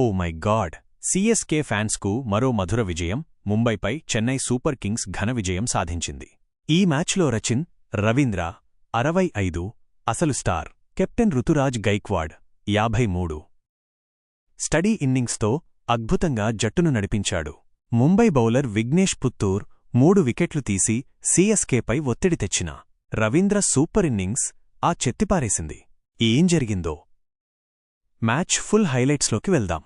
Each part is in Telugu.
Oh my God. సీఎస్కే ఫ్యాన్స్కు మరో మధుర విజయం ముంబైపై చెన్నై సూపర్ కింగ్స్ ఘన విజయం సాధించింది. ఈ మ్యాచ్లో రచిన్ రవీంద్ర అరవై ఐదు అసలు స్టార్ కెప్టెన్ రుతురాజ్ గైక్వాడ్ యాభై మూడు. స్టడీ ఇన్నింగ్స్తో అద్భుతంగా జట్టును నడిపించాడు. ముంబై బౌలర్ విఘ్నేష్ పుత్తూర్ మూడు వికెట్లు తీసి సీఎస్కేపై ఒత్తిడి తెచ్చిన రవీంద్ర సూపర్ ఇన్నింగ్స్ ఆ చెత్తిపారేసింది. ఏం జరిగిందో? మ్యాచ్ ఫుల్ హైలైట్స్లోకి వెళ్దాం.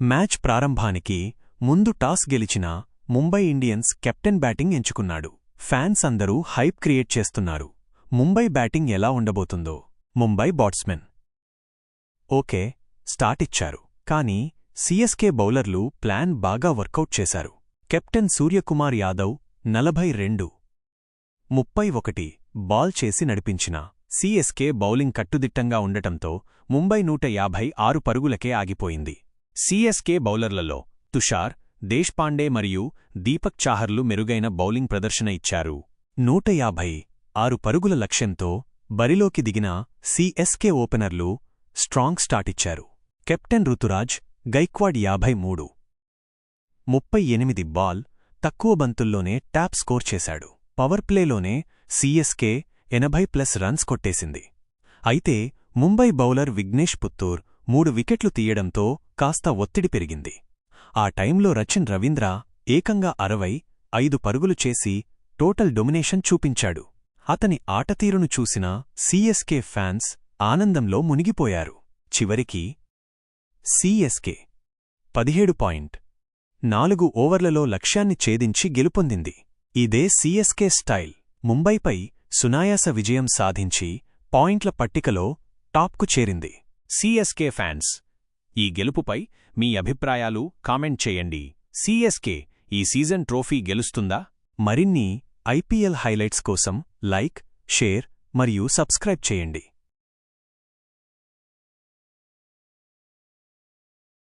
మ్యాచ్ ప్రారంభానికి ముందు టాస్ గెలిచిన ముంబై ఇండియన్స్ కెప్టెన్ బ్యాటింగ్ ఎంచుకున్నాడు. ఫ్యాన్స్ అందరూ హైప్ క్రియేట్ చేస్తున్నారు. ముంబై బ్యాటింగ్ ఎలా ఉండబోతుందో. ముంబై బాట్స్మెన్. ఓకే స్టార్ట్ ఇచ్చారు. కానీ సీఎస్కే బౌలర్లు ప్లాన్ బాగా వర్కౌట్ చేశారు. కెప్టెన్ సూర్యకుమార్ యాదవ్ నలభై రెండు ముప్పై ఒకటి బాల్ చేసి నడిపించిన సీఎస్కే బౌలింగ్ కట్టుదిట్టంగా ఉండటంతో ముంబై నూట యాభై ఆరు పరుగులకే ఆగిపోయింది. సీఎస్కే బౌలర్లలో తుషార్ దేశ్పాండే మరియు దీపక్ చాహర్లు మెరుగైన బౌలింగ్ ప్రదర్శన ఇచ్చారు. నూట యాభై ఆరు పరుగుల లక్ష్యంతో బరిలోకి దిగిన సీఎస్కే ఓపెనర్లు స్ట్రాంగ్ స్టార్టిచ్చారు కెప్టెన్ రుతురాజ్ గైక్వాడ్ యాభై మూడు ముప్పై ఎనిమిది బాల్ తక్కువ బంతుల్లోనే ట్యాప్ స్కోర్ చేశాడు. పవర్ ప్లేలోనే సీఎస్కే ఎనభై ప్లస్ రన్స్ కొట్టేసింది. అయితే ముంబై బౌలర్ విఘ్నేష్ పుత్తూర్ మూడు వికెట్లు తీయడంతో కాస్త ఒత్తిడి పెరిగింది. ఆ టైంలో రచిన్ రవీంద్ర ఏకంగా అరవై ఐదు పరుగులు చేసి టోటల్ డొమినేషన్ చూపించాడు. అతని ఆటతీరును చూసిన సీఎస్కే ఫ్యాన్స్ ఆనందంలో మునిగిపోయారు. చివరికి సీఎస్కే పదిహేడు పాయింట్ నాలుగు ఓవర్లలో లక్ష్యాన్ని ఛేదించి గెలుపొందింది. ఇదే సీఎస్కే స్టైల్. ముంబైపై సునాయాస విజయం సాధించి పాయింట్ల పట్టికలో టాప్కు చేరింది. సీఎస్కే ఫ్యాన్స్ ఈ గెలుపుపై మీ అభిప్రాయాలు కామెంట్ చేయండి. సిఎస్కే ఈ సీజన్ ట్రోఫీ గెలుస్తుందా? మరిన్ని ఐపీఎల్ హైలైట్స్ కోసం లైక్ షేర్ మరియు సబ్స్క్రైబ్ చేయండి.